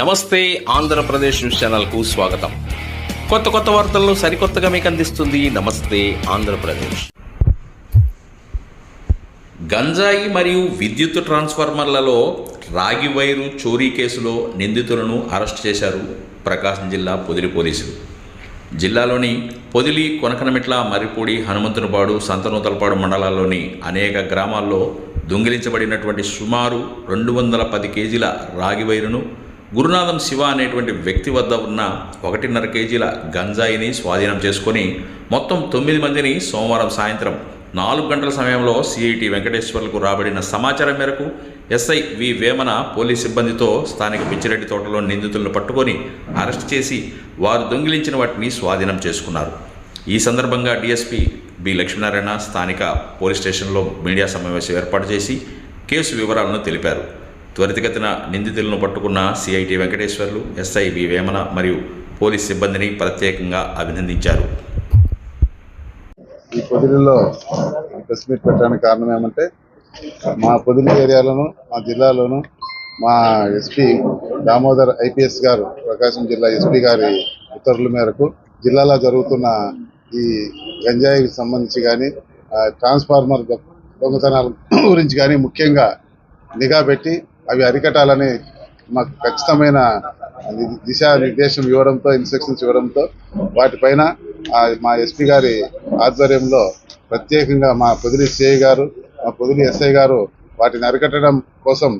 నమస్తే ఆంధ్రప్రదేశ్ న్యూస్ ఛానల్కు స్వాగతం. కొత్త కొత్త వార్తలను సరికొత్తగా మీకు అందిస్తుంది నమస్తే ఆంధ్రప్రదేశ్. గంజాయి మరియు విద్యుత్ ట్రాన్స్ఫార్మర్లలో రాగి వైరు చోరీ కేసులో నిందితులను అరెస్ట్ చేశారు ప్రకాశం జిల్లా పొదిలి పోలీసులు. జిల్లాలోని పొదిలి కొనకనమిట్ల మర్రిపూడి హనుమంతునిపాడు సంతనూతలపాడు మండలాల్లోని అనేక గ్రామాల్లో దొంగిలించబడినటువంటి సుమారు రెండు వందల పది కేజీల రాగి వైరును గురునాథం శివ అనేటువంటి వ్యక్తి వద్ద ఉన్న ఒకటిన్నర కేజీల గంజాయిని స్వాధీనం చేసుకొని మొత్తం తొమ్మిది మందిని సోమవారం సాయంత్రం నాలుగు గంటల సమయంలో సిఐటి వెంకటేశ్వర్లకు రాబడిన సమాచారం మేరకు ఎస్ఐ వి వేమన పోలీస్ సిబ్బందితో స్థానిక పిచ్చిరెడ్డి తోటలో నిందితులను పట్టుకొని అరెస్ట్ చేసి వారు దొంగిలించిన వాటిని స్వాధీనం చేసుకున్నారు. ఈ సందర్భంగా డీఎస్పీ బి లక్ష్మీనారాయణ స్థానిక పోలీస్ స్టేషన్లో మీడియా సమావేశం ఏర్పాటు చేసి కేసు వివరాలను తెలిపారు. త్వరితగతిన నిందితులను పట్టుకున్న CIT Venkateswarlu SI V Vemana మరియు పోలీస్ సిబ్బందిని ప్రత్యేకంగా అభినందించారు. ఈ పొదిలిలో ప్రెస్ మీట్ పెట్టడానికి కారణం ఏమంటే మా పొదిలి ఏరియాలోను మా జిల్లాలోను మా ఎస్పీ దామోదర్ ఐపీఎస్ గారు ప్రకాశం జిల్లా ఎస్పీ గారి ఉత్తర్వుల మేరకు జిల్లాలో జరుగుతున్న ఈ గంజాయికి సంబంధించి కానీ ట్రాన్స్ఫార్మర్ దొ- దొంగతనాల గురించి కానీ ముఖ్యంగా నిఘా పెట్టి అవి అరికట్టాలని మాకు ఖచ్చితమైన దిశా దిశానిర్దేశం ఇవ్వడంతో ఇన్స్ట్రక్షన్స్ ఇవ్వడంతో వాటిపైన మా ఎస్పీ గారి ఆధ్వర్యంలో ప్రత్యేకంగా మా పొదిలి సిఐ గారు మా పొదిలి ఎస్ఐ గారు వాటిని అరికట్టడం కోసం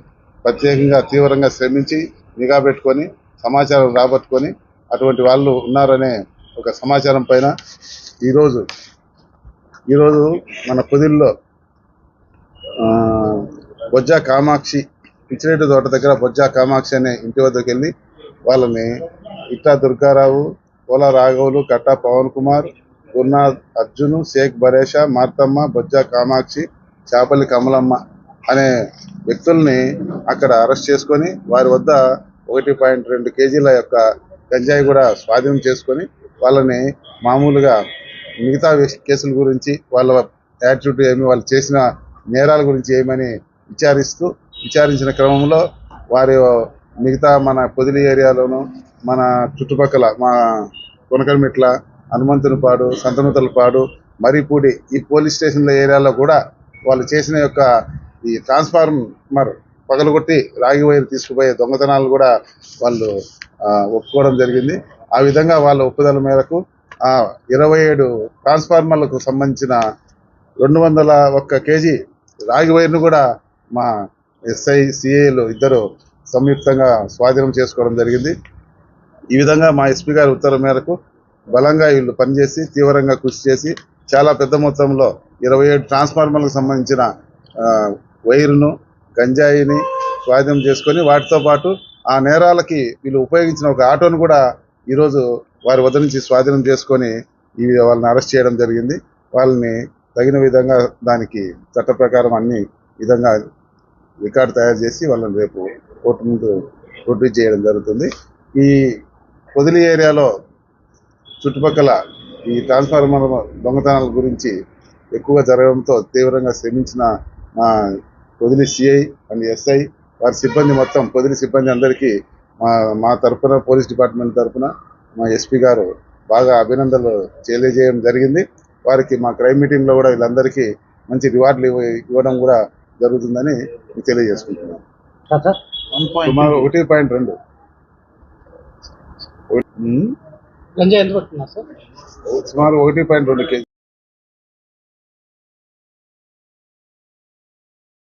ప్రత్యేకంగా తీవ్రంగా శ్రమించి నిఘా పెట్టుకొని సమాచారం రాబట్టుకొని అటువంటి వాళ్ళు ఉన్నారనే ఒక సమాచారం పైన ఈరోజు ఈరోజు మన పొదిల్లో బొజ్జా కామాక్షి పిచ్చిరెడ్డి తోట దగ్గర బొజ్జా కామాక్షి అనే ఇంటి వద్దకు వెళ్ళి వాళ్ళని ఇట్టా దుర్గారావు పోల రాఘవులు కట్టా పవన్ కుమార్ గురునాథ్ అర్జును షేక్ బరేషా మార్తమ్మ బొజ్జా కామాక్షి చేపల్లి కమలమ్మ అనే వ్యక్తుల్ని అక్కడ అరెస్ట్ చేసుకొని వారి వద్ద ఒకటి పాయింట్ రెండు కేజీల యొక్క గంజాయి కూడా స్వాధీనం చేసుకొని వాళ్ళని మామూలుగా మిగతా కేసుల గురించి వాళ్ళ యాటిట్యూడ్ ఏమి వాళ్ళు చేసిన నేరాల గురించి ఏమని విచారిస్తూ విచారించిన క్రమంలో వారి మిగతా మన పొదిలి ఏరియాలోను మన చుట్టుపక్కల మా కొనకల్మిట్ల హనుమంతునిపాడు సంతనూతలపాడు మరిపూడి ఈ పోలీస్ స్టేషన్ల ఏరియాలో కూడా వాళ్ళు చేసిన యొక్క ఈ ట్రాన్స్ఫార్మర్ పగలగొట్టి రాగి వైర్ తీసుకుపోయే దొంగతనాలు కూడా వాళ్ళు ఒప్పుకోవడం జరిగింది. ఆ విధంగా వాళ్ళ ఒప్పుదల మేరకు ఆ ఇరవై ఏడు ట్రాన్స్ఫార్మర్లకు సంబంధించిన రెండు వందల ఒక్క కేజీ రాగి వైర్ను కూడా మా ఎస్ఐ సిఐలు ఇద్దరు సంయుక్తంగా స్వాధీనం చేసుకోవడం జరిగింది. ఈ విధంగా మా ఎస్పీ గారి ఉత్తర్వు మేరకు బలంగా వీళ్ళు పనిచేసి తీవ్రంగా కృషి చేసి చాలా పెద్ద మొత్తంలో ఇరవై ఏడు ట్రాన్స్ఫార్మర్లకు సంబంధించిన వైరును గంజాయిని స్వాధీనం చేసుకొని వాటితో పాటు ఆ నేరాలకి వీళ్ళు ఉపయోగించిన ఒక ఆటోను కూడా ఈరోజు వారి వద్ద నుంచి స్వాధీనం చేసుకొని ఈ వాళ్ళని అరెస్ట్ చేయడం జరిగింది. వాళ్ళని తగిన విధంగా దానికి చట్ట ప్రకారం అన్ని విధంగా రికార్డు తయారు చేసి వాళ్ళని రేపు కోర్టు ముందు ప్రొడ్యూస్ చేయడం జరుగుతుంది. ఈ పొదిలి ఏరియాలో చుట్టుపక్కల ఈ ట్రాన్స్ఫార్మర్ దొంగతనాల గురించి ఎక్కువగా జరగడంతో తీవ్రంగా శ్రమించిన మా పొదిలి సిఐ అండ్ ఎస్ఐ వారి సిబ్బంది మొత్తం పొదిలి సిబ్బంది అందరికీ మా మా తరపున పోలీస్ డిపార్ట్మెంట్ తరఫున మా ఎస్పీ గారు బాగా అభినందనలు తెలియజేయడం జరిగింది. వారికి మా క్రైమ్ మీటింగ్లో కూడా వీళ్ళందరికీ మంచి రివార్డులు ఇవ్వ ఇవ్వడం కూడా జరుగుతుందని తెలియజేసుకుంటున్నాను. సుమారు ఒకటి పాయింట్ రెండు. సుమారు ఒకటి పాయింట్ రెండు కేజీ.